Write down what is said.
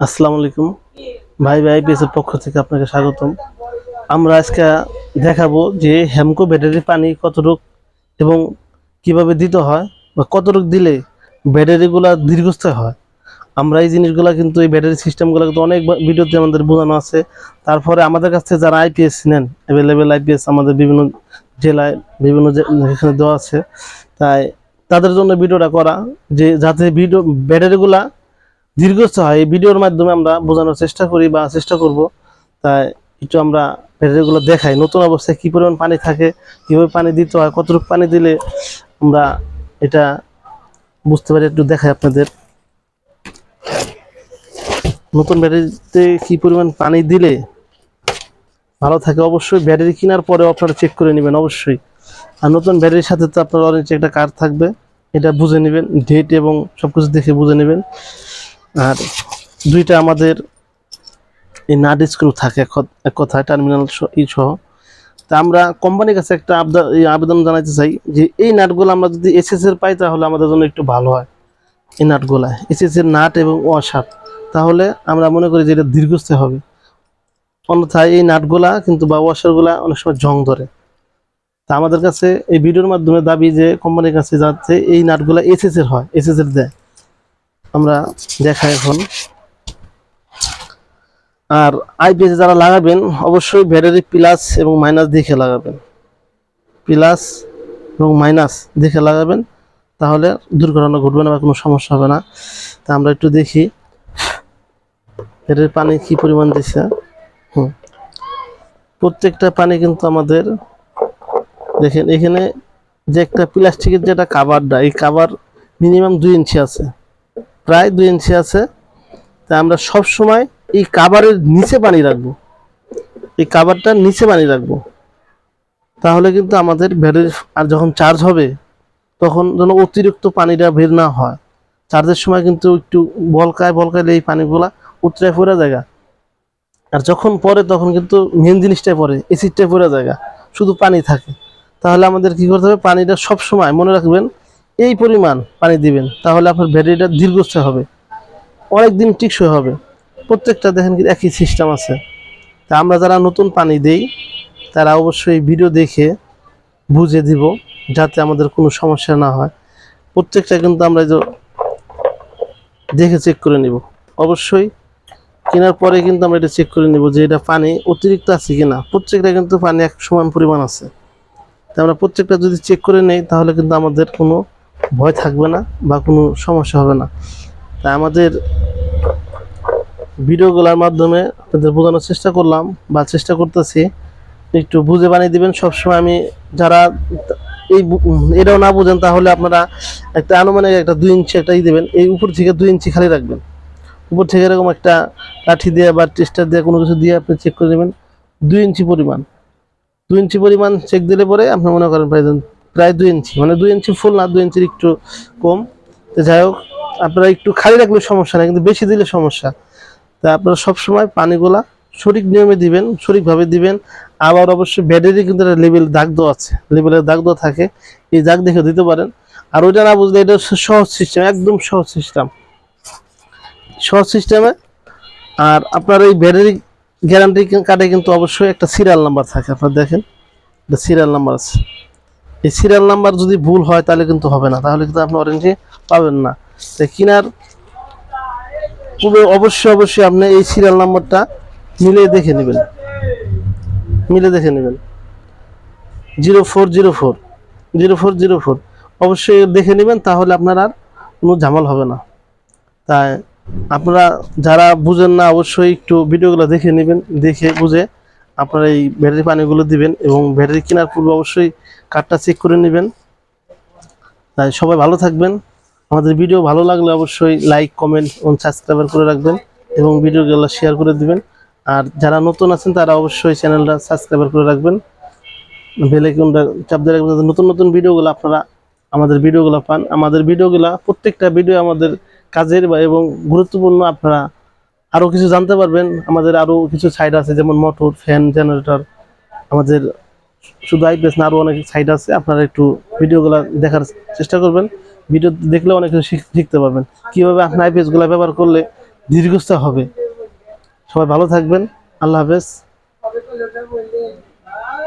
আসসালামু আলাইকুম। ভাই ভাই পিএসের পক্ষ থেকে আপনাকে স্বাগতম। আমরা আজকে দেখাবো যে হেমকো ব্যাটারি পানি কতটুক এবং কীভাবে দিতে হয় বা কতটুক দিলে ব্যাটারিগুলো দীর্ঘস্থায়ী হয়। আমরা এই জিনিসগুলো কিন্তু, এই ব্যাটারি সিস্টেমগুলো কিন্তু অনেক ভিডিওতে আমাদের বোঝানো আছে। তারপরে আমাদের কাছ যারা আইপিএস নেন অ্যাভেলেবেল আইপিএস আমাদের বিভিন্ন জেলায়, বিভিন্ন এখানে দেওয়া আছে। তাই তাদের জন্য ভিডিওটা করা যে যাতে ভিডিও ব্যাটারিগুলা দীর্ঘস্থায়ী এই ভিডিওর মাধ্যমে আমরা বোঝানোর চেষ্টা করি বা চেষ্টা করব। তাই একটু আমরা ব্যাটারিগুলো দেখাই, নতুন অবস্থায় কী পরিমাণ পানি থাকে, কীভাবে পানি দিতে হয়, কতটুকু পানি দিলে আমরা এটা বুঝতে পারি, একটু দেখাই আপনাদের। নতুন ব্যাটারিতে কী পরিমাণ পানি দিলে ভালো থাকে? অবশ্যই ব্যাটারি কেনার পরে আপনারা চেক করে নেবেন, অবশ্যই। আর নতুন ব্যাটারির সাথে তো আপনার অরেঞ্জ একটা কার্ড থাকবে, এটা বুঝে নেবেন ডেট এবং সব কিছু দেখে বুঝে নেবেন। আর দুইটা আমাদের এই নাট স্ক্রু থাকে এক কথায় টার্মিনাল সহ। তা আমরা কোম্পানির কাছে একটা আবেদন জানাতে চাই যে এই নাটগুলো আমরা যদি এসএস এর পাই তাহলে আমাদের জন্য একটু ভালো হয়। এই নাটগুলা এসএস এর নাট এবং ওয়াশার তাহলে আমরা মনে করি যে এটা দীর্ঘস্থায়ী হবে। অন্যথায় এই নাটগুলা কিন্তু বা ওয়াশারগুলা অনেক সময় জং ধরে। তা আমাদের কাছে এই ভিডিওর মাধ্যমে দাবি যে কোম্পানির কাছে যাতে এই নাটগুলা এসএস এর হয় এসএস এর দেয়। আমরা দেখাই এখন। আর আইপিএস যারা লাগাবেন, অবশ্যই ব্যাটারি প্লাস এবং মাইনাস দেখে লাগাবেন। প্লাস এবং মাইনাস দেখে লাগাবেন, তাহলে দুর্ঘটনা ঘটবে না বা কোনো সমস্যা হবে না। তা আমরা একটু দেখি ব্যাটারির পানি কি পরিমাণ দিচ্ছে হুম। প্রত্যেকটা পানি কিন্তু আমাদের, দেখেন এখানে যে একটা প্লাস্টিকের যেটা কাভারটা এই কাভার মিনিমাম দুই ইঞ্চি আছে। প্রায় দুই ইঞ্চি আছে। তা আমরা সব সময় এই কাভারের নিচে পানি রাখব। এই কাভারটার নিচে পানি রাখব। তাহলে কিন্তু আমাদের ব্যাটারি আর যখন চার্জ হবে, তখন যেন অতিরিক্ত পানিটা বের না হয়। চার্জের সময় কিন্তু একটু বলকায় বলকাইলে এই পানিগুলা উতরায় পড়ে জায়গা। আর যখন পরে তখন কিন্তু মেন জিনিসটাই পড়ে এসিডটাই পড়ে জায়গা। শুধু পানি থাকে। তাহলে আমাদের কি করতে হবে? পানিটা সব সময় মনে রাখবেন এই পরিমাণ পানি দিবেন, তাহলে আপনার ব্যাটারিটা দীর্ঘস্থায়ী হবে। অনেক দিন টিকসই হবে। প্রত্যেকটা দেখেন কি একই সিস্টেম আছে। তা আমরা যারা নতুন পানি দেই, তারা অবশ্যই ভিডিও দেখে বুঝে দিব, যাতে আমাদের কোনো সমস্যা না হয়। প্রত্যেকটা কিন্তু আমরা দেখে চেক করে নিব। অবশ্যই কেনার পরে কিন্তু আমরা এটা চেক করে নিব যে এটা পানি অতিরিক্ত আছে কিনা প্রত্যেকটা কিন্তু পানি এক সমান পরিমাণ আছে। তা আমরা প্রত্যেকটা যদি চেক করে নেই, তাহলে কিন্তু আমাদের কোনো ভয় থাকবে না বা কোনো সমস্যা হবে না। তা আমাদের ভিডিওগুলোর মাধ্যমে আপনাদের বোঝানোর চেষ্টা করলাম বা চেষ্টা করতেছি। একটু বুঝে বানিয়ে দিবেন। সবসময় আমি যারা এই এটাও না বুঝেন, তাহলে আপনারা একটা আনুমানিক একটা দুই ইঞ্চি একটা ই দেবেন। এই উপর থেকে দুই ইঞ্চি খালি রাখবেন। উপর থেকে এরকম একটা লাঠি দিয়ে বা টেস্টার দিয়ে কোনো কিছু দিয়ে আপনি চেক করে নেবেন। দুই ইঞ্চি পরিমাণ। দুই ইঞ্চি পরিমাণ চেক দিলে পরে আপনি মনে করেন প্রায় প্রায় দুই ইঞ্চি। মানে দুই ইঞ্চি ফুল না, দুই ইঞ্চির একটু কম। তো যাই হোক, আপনারা একটু খালি রাখলে সমস্যা নেই, কিন্তু বেশি দিলে সমস্যা। তা আপনারা সবসময় পানিগুলা সঠিক নিয়মে দিবেন, সঠিকভাবে দিবেন। আবার অবশ্যই ব্যাটারি কিন্তু একটা লেবেল দাগ দেওয়া আছে। লেবেলের দাগ দেওয়া থাকে। এই দাগ দেখে দিতে পারেন। আর ওইটা না বুঝলে এটা সহজ সিস্টেম একদম সহজ সিস্টেম সহজ সিস্টেমে আর আপনার এই ব্যাটারি গ্যারান্টি কার্ডে কিন্তু অবশ্যই একটা সিরিয়াল নাম্বার থাকে। আপনারা দেখেন, একটা সিরিয়াল নাম্বার আছে। এই সিরিয়াল নাম্বার যদি ভুল হয়, তাহলে কিন্তু হবে না। তাহলে কিন্তু আপনি অরেঞ্জে পাবেন না। তাই কেনার পূর্বে অবশ্যই অবশ্যই আপনি এই সিরিয়াল নাম্বারটা মিলে দেখে নেবেন। মিলে দেখে নেবেন। Zero four zero four zero four zero four. অবশ্যই দেখে নেবেন, তাহলে আপনার আর কোনো ঝামেল হবে না। তাই আপনারা যারা বুঝেন না, অবশ্যই একটু ভিডিওগুলো দেখে নেবেন, দেখে বুঝে আপনারা এই ব্যাটারি পানিগুলো দিবেন এবং ব্যাটারি কেনার পূর্বে অবশ্যই কার্ডটা চেক করে নেবেন। তাই সবাই ভালো থাকবেন। আমাদের ভিডিও ভালো লাগলে অবশ্যই লাইক, কমেন্ট এবং সাবস্ক্রাইবার করে রাখবেন এবং ভিডিওগুলো শেয়ার করে দিবেন। আর যারা নতুন আছেন, তারা অবশ্যই চ্যানেলটা সাবস্ক্রাইবার করে রাখবেন। বেলাইকনটা চাপ দিয়ে রাখবেন নতুন নতুন ভিডিওগুলো আপনারা আমাদের ভিডিওগুলো পান। আমাদের ভিডিওগুলো প্রত্যেকটা ভিডিও আমাদের কাজের বা এবং গুরুত্বপূর্ণ আপনারা আরও কিছু জানতে পারবেন। আমাদের আরও কিছু সাইড আছে, যেমন মোটর ফ্যান জেনারেটর আমাদের শুধু আইপিএস না আরও অনেক সাইড আছে। আপনারা একটু ভিডিওগুলো দেখার চেষ্টা করবেন। ভিডিও দেখলে অনেক কিছু শিখ- শিখতে পারবেন। কীভাবে আপনি আইপিএসগুলো ব্যবহার করলে দীর্ঘস্থ হবে। সবাই ভালো থাকবেন। আল্লাহ হাফেজ।